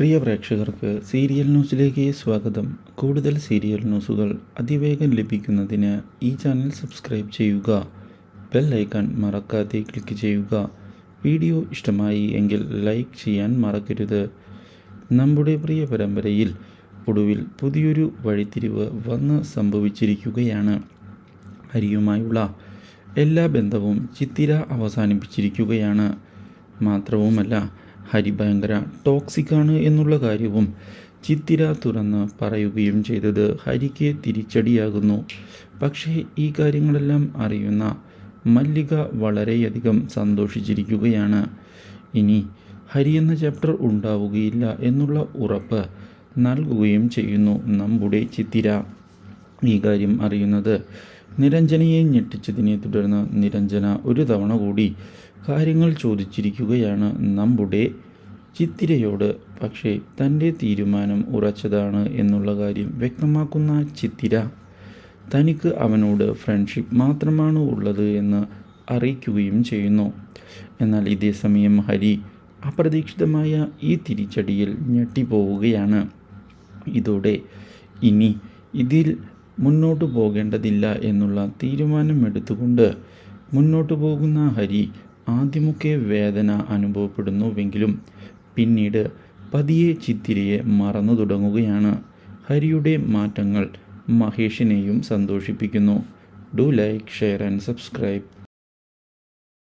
പ്രിയ പ്രേക്ഷകർക്ക് സീരിയൽ ന്യൂസിലേക്ക് സ്വാഗതം. കൂടുതൽ സീരിയൽ ന്യൂസുകൾ അതിവേഗം ലഭിക്കുന്നതിന് ഈ ചാനൽ സബ്സ്ക്രൈബ് ചെയ്യുക. ബെൽ ഐക്കൺ മറക്കാതെ ക്ലിക്ക് ചെയ്യുക. വീഡിയോ ഇഷ്ടമായി എങ്കിൽ ലൈക്ക് ചെയ്യാൻ മറക്കരുത്. നമ്മുടെ പ്രിയ പരമ്പരയിൽ ഒടുവിൽ പുതിയൊരു വഴിത്തിരിവ് വന്ന് സംഭവിച്ചിരിക്കുകയാണ്. ഹരിയുമായുള്ള എല്ലാ ബന്ധവും ചിത്തിര അവസാനിപ്പിച്ചിരിക്കുകയാണ്. മാത്രവുമല്ല ഹരി ഭയങ്കര ടോക്സിക് ആണ് എന്നുള്ള കാര്യവും ചിത്തിര തുറന്ന് പറയുകയും ചെയ്തത് ഹരിക്ക് തിരിച്ചടിയാകുന്നു. പക്ഷേ ഈ കാര്യങ്ങളെല്ലാം അറിയുന്ന മല്ലിക വളരെയധികം സന്തോഷിച്ചിരിക്കുകയാണ്. ഇനി ഹരി എന്ന ചാപ്റ്റർ ഉണ്ടാവുകയില്ല എന്നുള്ള ഉറപ്പ് നൽകുകയും ചെയ്യുന്നു നമ്മുടെ ചിത്തിര. ഈ കാര്യം അറിയുന്നത്. നിരഞ്ജനയെ ഞെട്ടിച്ചതിനെ തുടർന്ന് നിരഞ്ജന ഒരു തവണ കൂടി കാര്യങ്ങൾ ചോദിച്ചിരിക്കുകയാണ് നമ്മുടെ ചിത്തിരയോട്. പക്ഷേ തന്റെ തീരുമാനം ഉറച്ചതാണ് എന്നുള്ള കാര്യം വ്യക്തമാക്കുന്ന ചിത്തിര തനിക്ക് അവനോട് ഫ്രണ്ട്ഷിപ്പ് മാത്രമാണ് ഉള്ളത് എന്ന് അറിയിക്കുകയും ചെയ്യുന്നു. എന്നാൽ ഇതേ സമയം ഹരി അപ്രതീക്ഷിതമായ ഈ തിരിച്ചടിയിൽ ഞെട്ടിപ്പോവുകയാണ്. ഇതോടെ ഇനി ഇതിൽ മുന്നോട്ട് പോകേണ്ടതില്ല എന്നുള്ള തീരുമാനമെടുത്തുകൊണ്ട് മുന്നോട്ട് പോകുന്ന ഹരി ആദ്യമൊക്കെ വേദന അനുഭവപ്പെടുന്നുവെങ്കിലും പിന്നീട് പതിയെ ചിത്തിരയെ മറന്നു തുടങ്ങുകയാണ്. ഹരിയുടെ മാറ്റങ്ങൾ മഹേഷിനെയും സന്തോഷിപ്പിക്കുന്നു. Do like share and subscribe.